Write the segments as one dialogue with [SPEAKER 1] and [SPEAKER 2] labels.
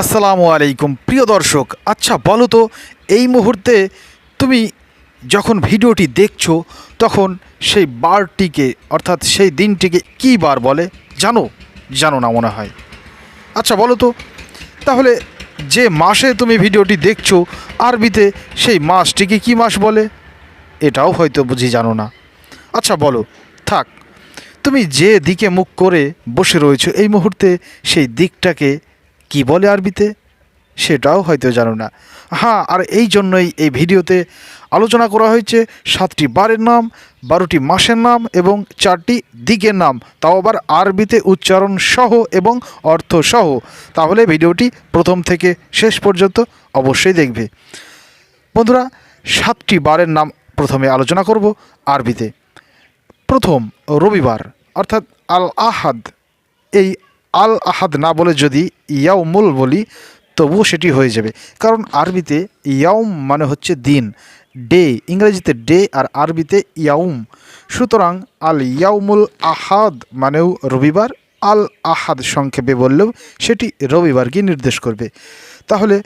[SPEAKER 1] আসসালামু আলাইকুম। প্রিয় দর্শক আচ্ছা বলো তো, এই মুহূর্তে তুমি যখন ভিডিওটি দেখছ, তখন সেই বারটিকে, অর্থাৎ সেই দিনটিকে কী বার বলে? জানো? জানো না মনে হয়। আচ্ছা বলো তো, তাহলে যে মাসে তুমি ভিডিওটি দেখছ, আরবিতে সেই মাসটিকে কী মাস বলে? এটাও হয়তো বুঝি জানো না। আচ্ছা বলো, থাক। তুমি যে দিকে মুখ করে বসে রয়েছো, এই মুহূর্তে সেই দিকটাকে কি বলে আরবিতে? সেটাও হয়তো জানো না। হ্যাঁ আর এই জন্যই এই ভিডিওতে আলোচনা করা হয়েছে সাতটি বারের নাম, বারোটি মাসের নাম এবং চারটি দিকের নাম। তাও আবার আরবিতে উচ্চারণ সহ এবং অর্থ সহ। তাহলে ভিডিওটি প্রথম থেকে শেষ পর্যন্ত অবশ্যই দেখবে। বন্ধুরা, সাতটি বারের নাম প্রথমে আলোচনা করব আরবিতে। প্রথম রবিবার, অর্থাৎ আল আহাদ, এই আল আহাদ না বলে যদি ইয়াউমুল বলি, তবুও সেটি হয়ে যাবে। কারণ আরবিতে ইয়াউম মানে হচ্ছে দিন। ডে, ইংরেজিতে ডে আর আরবিতে ইয়াউম। সুতরাং আল ইয়াউমুল আহাদ মানেও রবিবার, আল আহাদ সংক্ষেপে বললেও সেটি রবিবারকে নির্দেশ করবে। তাহলে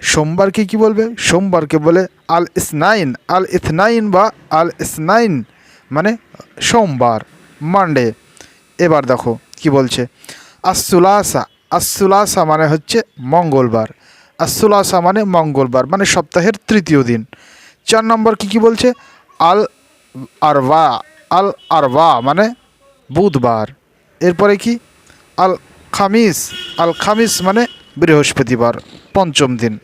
[SPEAKER 1] সোমবারকে কি বলবে? সোমবারকে বলে আল ইসনাইন। আল ইথনাইন বা আল ইসনাইন মানে সোমবার, মানডে। এবার দেখো কি বলছে। আসুলাসা আসুলাসা মানে হচ্ছে মঙ্গলবার। আসুলাসা মানে মঙ্গলবার মানে সপ্তাহের তৃতীয় দিন। চার নম্বর কি কি বলছে? আল আরবা আল আরবা মানে বুধবার। এরপরে কি? আল খামিস আল খামিস মানে বৃহস্পতিবার, পঞ্চম দিন।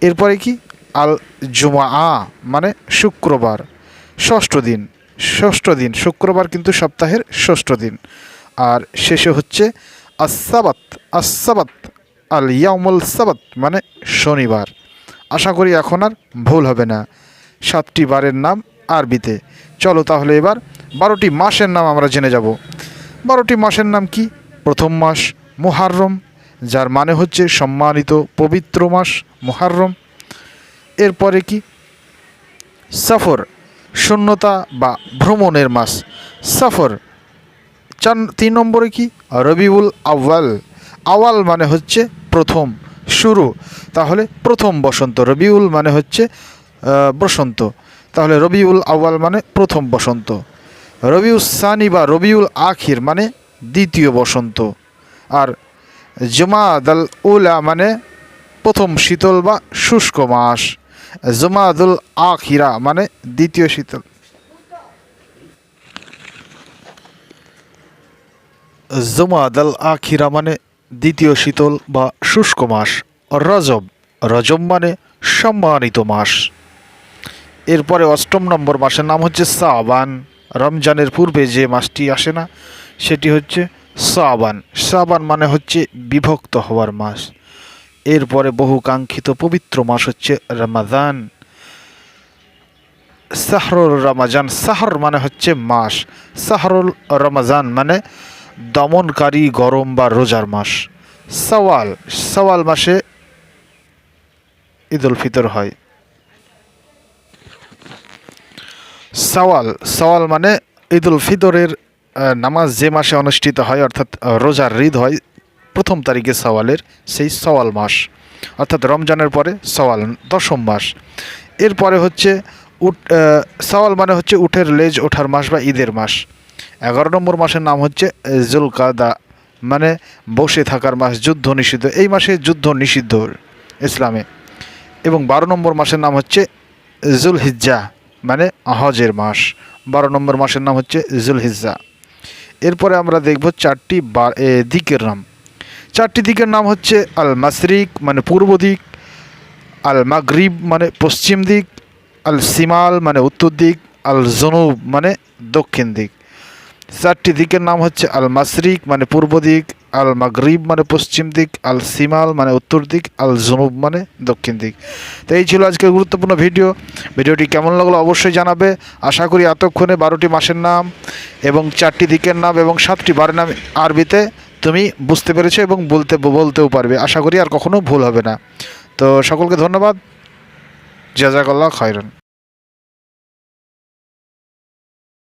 [SPEAKER 1] এরপরে কি? আল জুমা আ মানে শুক্রবার, ষষ্ঠ দিন। ষষ্ঠ দিন, শুক্রবার কিন্তু সপ্তাহের ষষ্ঠ দিন। আর শেষে হচ্ছে আসাবাত আসাবাত আল ইয়ামুল সাবাত মানে শনিবার। আশা করি এখন আর ভুল হবে না। সাতটি বারের নাম আরবিতে। চলো তাহলে এবার বারোটি মাসের নাম আমরা জেনে যাব। বারোটি মাসের নাম কি? প্রথম মাস মুহাররম, যার মানে হচ্ছে সম্মানিত পবিত্র মাস মুহাররম। এরপরে কি? সফর, শূন্যতা বা ভ্রমণের মাস। সফর চার, তিন নম্বরে কি? রবিউল আউয়াল। আওয়াল মানে হচ্ছে প্রথম, শুরু। তাহলে প্রথম বসন্ত। রবিউল মানে হচ্ছে বসন্ত। তাহলে রবিউল আউয়াল মানে প্রথম বসন্ত। রবিউল সানি বা রবিউল আখির মানে দ্বিতীয় বসন্ত। আর জমাদাল উলা মানে প্রথম শীতল বা শুষ্ক মাস। জমাদুল আখিরা মানে দ্বিতীয় শীতল। জমাদাল আখিরা মানে দ্বিতীয় শীতল বা শুষ্ক মাস, রজব রজব মানে সম্মানিত মাস। এরপরে অষ্টম নম্বর মাসের নাম হচ্ছে সাবান। রমজানের পূর্বে যে মাসটি আসে না, সেটি হচ্ছে সাবান। সাবান মানে হচ্ছে বিভক্ত হওয়ার মাস। এরপরে বহু কাঙ্ক্ষিত পবিত্র মাস হচ্ছে রমাদান। সাহরুল রমাজান, সাহর মানে হচ্ছে মাস। সাহরুল রমাজান মানে দমনকারী গরম বা রোজার মাস। সওয়াল সওয়াল মাসে ঈদুল ফিতর হয়। সওয়াল সওয়াল মানে ঈদুল ফিতরের নামাজ যে মাসে অনুষ্ঠিত হয়, অর্থাৎ রোজার ঈদ হয়, প্রথম তারিখে সওয়ালের সেই সওয়াল মাস। অর্থাৎ রমজানের পরে সওয়াল, দশম মাস। এরপরে হচ্ছে উট সওয়াল মানে হচ্ছে উঠের লেজ ওঠার মাস বা ঈদের মাস। এগারো নম্বর মাসের নাম হচ্ছে জুলকাদা মানে বসে থাকার মাস, যুদ্ধ নিষিদ্ধ। এই মাসে যুদ্ধ নিষিদ্ধ ইসলামে। এবং বারো নম্বর মাসের নাম হচ্ছে জুলহিজ্জা মানে হজের মাস। বারো নম্বর মাসের নাম হচ্ছে জুলহিজ্জা। এরপরে আমরা দেখব চারটি দিকের নাম। চারটি দিকের নাম হচ্ছে আল মাসরিক মানে পূর্ব দিক আল মাগরিব মানে পশ্চিম দিক আল সিমাল মানে উত্তর দিক আল জনুব মানে দক্ষিণ দিক। চারটি দিকের নাম হচ্ছে আল মাসরিক মানে পূর্ব দিক আল মাগরিব মানে পশ্চিম দিক আল সিমাল মানে উত্তর দিক আল জনুব মানে দক্ষিণ দিক। তো এই ছিল আজকের গুরুত্বপূর্ণ ভিডিও। ভিডিওটি কেমন লাগল অবশ্যই জানাবে। আশা করি এতক্ষণে বারোটি মাসের নাম এবং চারটি দিকের নাম এবং সাতটি বারের নাম আরবিতে তুমি বুঝতে পেরেছ এবং বলতে, বলতেও পারবে। আশা করি আর কখনো ভুল হবে না। তো সকলকে ধন্যবাদ। জাজাকাল্লাহ খায়রন।